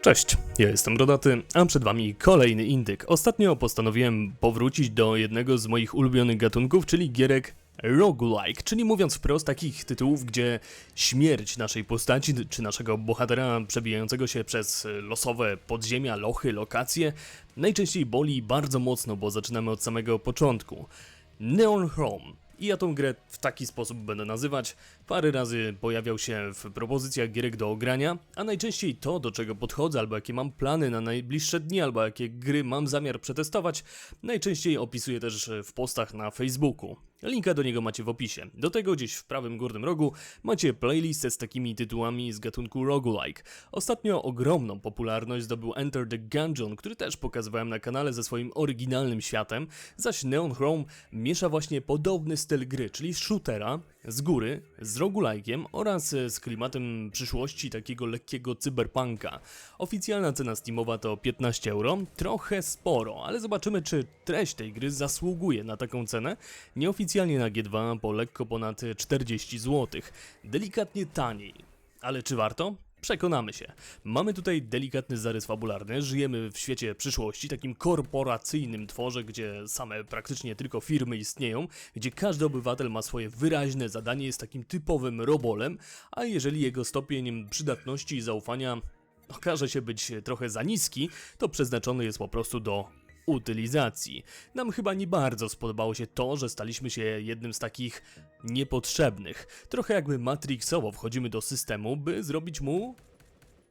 Cześć, ja jestem Rodaty, a przed wami kolejny indyk. Ostatnio postanowiłem powrócić do jednego z moich ulubionych gatunków, czyli gierek roguelike, czyli mówiąc wprost takich tytułów, gdzie śmierć naszej postaci czy naszego bohatera przebijającego się przez losowe podziemia, lochy, lokacje najczęściej boli bardzo mocno, bo zaczynamy od samego początku. Neon Chrome. I ja tą grę w taki sposób będę nazywać. Parę razy pojawiał się w propozycjach gierek do ogrania, a najczęściej to, do czego podchodzę, albo jakie mam plany na najbliższe dni, albo jakie gry mam zamiar przetestować, najczęściej opisuję też w postach na Facebooku. Linka do niego macie w opisie. Do tego gdzieś w prawym górnym rogu macie playlistę z takimi tytułami z gatunku roguelike. Ostatnio ogromną popularność zdobył Enter the Gungeon, który też pokazywałem na kanale ze swoim oryginalnym światem, zaś Neon Chrome miesza właśnie podobny styl gry, czyli shootera z góry, z roguelike'iem oraz z klimatem przyszłości takiego lekkiego cyberpunka. Oficjalna cena Steamowa to 15 euro, trochę sporo, ale zobaczymy czy treść tej gry zasługuje na taką cenę. Nieoficjalnie na G2 po lekko ponad 40 zł, delikatnie taniej. Ale czy warto? Przekonamy się. Mamy tutaj delikatny zarys fabularny, żyjemy w świecie przyszłości, takim korporacyjnym tworze, gdzie same praktycznie tylko firmy istnieją, gdzie każdy obywatel ma swoje wyraźne zadanie, jest takim typowym robolem, a jeżeli jego stopień przydatności i zaufania okaże się być trochę za niski, to przeznaczony jest po prostu do utylizacji. Nam chyba nie bardzo spodobało się to, że staliśmy się jednym z takich niepotrzebnych. Trochę jakby Matrixowo wchodzimy do systemu, by zrobić mu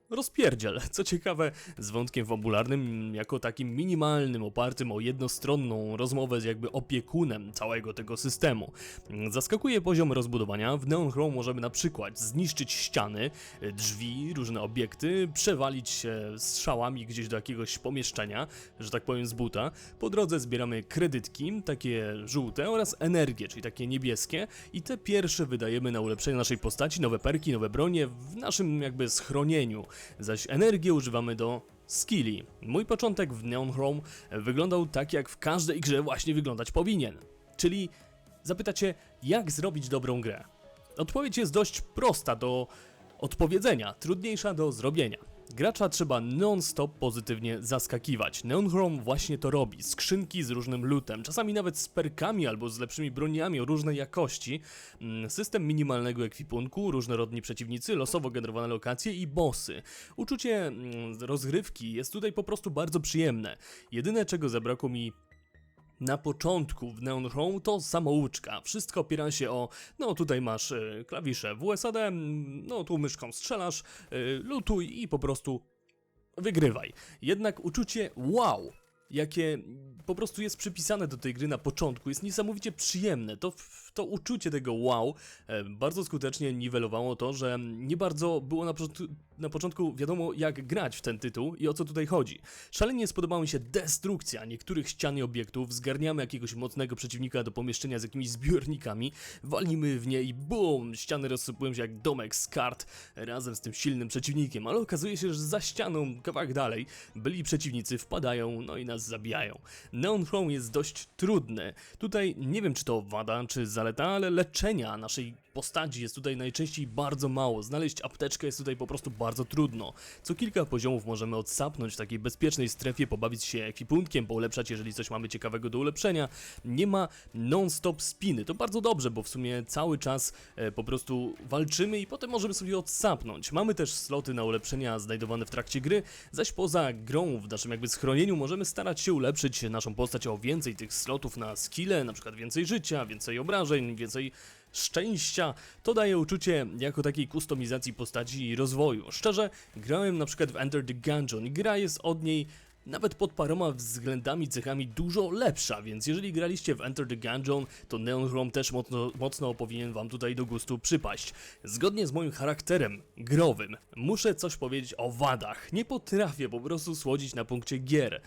rozpierdziel. Co ciekawe, z wątkiem fabularnym, jako takim minimalnym, opartym o jednostronną rozmowę z jakby opiekunem całego tego systemu. Zaskakuje poziom rozbudowania. W Neon Chrome możemy na przykład zniszczyć ściany, drzwi, różne obiekty, przewalić się strzałami gdzieś do jakiegoś pomieszczenia, że tak powiem z buta. Po drodze zbieramy kredytki, takie żółte oraz energię, czyli takie niebieskie i te pierwsze wydajemy na ulepszenie naszej postaci, nowe perki, nowe bronie w naszym jakby schronieniu zaś energię używamy do skilli. Mój początek w Neon Chrome wyglądał tak, jak w każdej grze właśnie wyglądać powinien. Czyli zapytacie, jak zrobić dobrą grę? Odpowiedź jest dość prosta do odpowiedzenia, trudniejsza do zrobienia. Gracza trzeba non-stop pozytywnie zaskakiwać. Neon Chrome właśnie to robi. Skrzynki z różnym lootem, czasami nawet z perkami albo z lepszymi broniami o różnej jakości. Mm, System minimalnego ekwipunku, różnorodni przeciwnicy, losowo generowane lokacje i bossy. Uczucie mm, rozgrywki jest tutaj po prostu bardzo przyjemne. Jedyne czego zabrakło mi na początku w Neon Chrome to samouczka. Wszystko opiera się o, no tutaj masz y, klawisze WSAD, no tu myszką strzelasz, y, lutuj i po prostu wygrywaj. Jednak uczucie wow, jakie po prostu jest przypisane do tej gry na początku, jest niesamowicie przyjemne. To, to uczucie tego wow e, bardzo skutecznie niwelowało to, że nie bardzo było na, na początku wiadomo jak grać w ten tytuł i o co tutaj chodzi. Szalenie spodobała mi się destrukcja niektórych ścian i obiektów, zgarniamy jakiegoś mocnego przeciwnika do pomieszczenia z jakimiś zbiornikami, walimy w nie i bum, ściany rozsypują się jak domek z kart razem z tym silnym przeciwnikiem, ale okazuje się, że za ścianą, kawałek dalej, byli przeciwnicy wpadają, no i nas zabijają. Neon Chrome jest dość trudny. Tutaj nie wiem czy to wada, czy zaleta, ale leczenia naszej postaci jest tutaj najczęściej bardzo mało. Znaleźć apteczkę jest tutaj po prostu bardzo trudno. Co kilka poziomów możemy odsapnąć w takiej bezpiecznej strefie, pobawić się ekwipunkiem, poulepszać, jeżeli coś mamy ciekawego do ulepszenia. Nie ma non-stop spiny. To bardzo dobrze, bo w sumie cały czas e, po prostu walczymy i potem możemy sobie odsapnąć. Mamy też sloty na ulepszenia znajdowane w trakcie gry, zaś poza grą w naszym jakby schronieniu możemy starać się ulepszyć naszą postać o więcej tych slotów na skille, na przykład więcej życia, więcej obrażeń, więcej szczęścia, to daje uczucie jako takiej kustomizacji postaci i rozwoju. Szczerze, grałem na przykład w Enter the Gungeon i gra jest od niej nawet pod paroma względami, cechami dużo lepsza, więc jeżeli graliście w Enter the Gungeon, to Neon Chrome też mocno, mocno powinien wam tutaj do gustu przypaść. Zgodnie z moim charakterem growym, muszę coś powiedzieć o wadach. Nie potrafię po prostu słodzić na punkcie gier.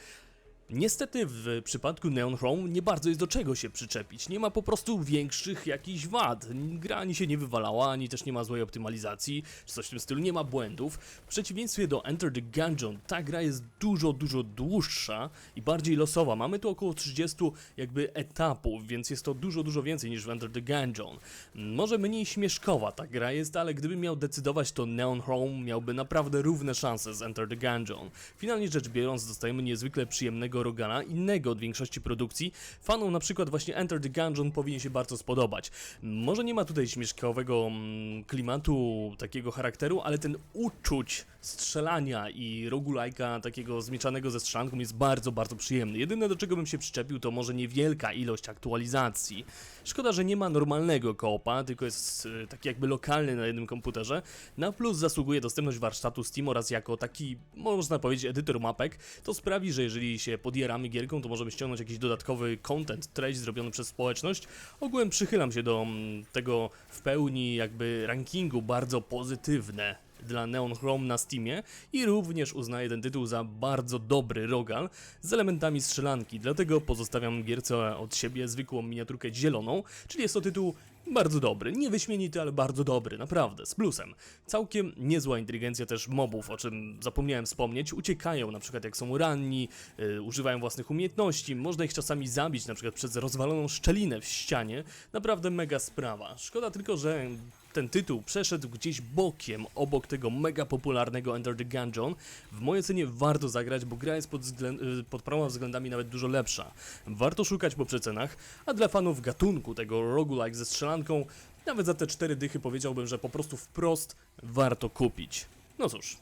Niestety w przypadku Neon Chrome nie bardzo jest do czego się przyczepić. Nie ma po prostu większych jakichś wad. Gra ani się nie wywalała, ani też nie ma złej optymalizacji, czy coś w tym stylu, nie ma błędów. W przeciwieństwie do Enter the Gungeon, ta gra jest dużo, dużo dłuższa i bardziej losowa. Mamy tu około 30 jakby etapów, więc jest to dużo, dużo więcej niż w Enter the Gungeon. Może mniej śmieszkowa ta gra jest, ale gdybym miał decydować, to Neon Chrome miałby naprawdę równe szanse z Enter the Gungeon. Finalnie rzecz biorąc, dostajemy niezwykle przyjemnego Rogana, innego od większości produkcji. Fanom na przykład właśnie Enter the Gungeon powinien się bardzo spodobać. Może nie ma tutaj śmieszkowego mm, klimatu, takiego charakteru, ale ten uczuć strzelania i roguelike'a takiego zmieczanego ze strzelanką jest bardzo, bardzo przyjemny. Jedyne do czego bym się przyczepił to może niewielka ilość aktualizacji. Szkoda, że nie ma normalnego koopa, tylko jest y, taki jakby lokalny na jednym komputerze. Na plus zasługuje dostępność warsztatu Steam oraz jako taki, można powiedzieć, edytor mapek. To sprawi, że jeżeli się podjaramy gierką, to możemy ściągnąć jakiś dodatkowy content, treść zrobiony przez społeczność. Ogółem przychylam się do mm, tego w pełni jakby rankingu bardzo pozytywne dla Neon Chrome na Steamie i również uznaję ten tytuł za bardzo dobry rogal z elementami strzelanki, dlatego pozostawiam gierce od siebie zwykłą miniaturkę zieloną, czyli jest to tytuł bardzo dobry, nie wyśmienity, ale bardzo dobry, naprawdę, z plusem. Całkiem niezła inteligencja też mobów, o czym zapomniałem wspomnieć, uciekają na przykład jak są ranni, yy, używają własnych umiejętności, można ich czasami zabić na przykład przez rozwaloną szczelinę w ścianie, naprawdę mega sprawa. Szkoda tylko, że ten tytuł przeszedł gdzieś bokiem obok tego mega popularnego Enter the Gungeon. W mojej ocenie warto zagrać, bo gra jest pod, y, pod względami nawet dużo lepsza. Warto szukać po przecenach, a dla fanów gatunku tego roguelike ze strzelanką, nawet za te cztery dychy powiedziałbym, że po prostu wprost warto kupić. No cóż,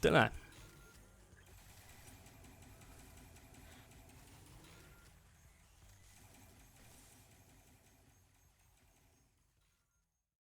tyle.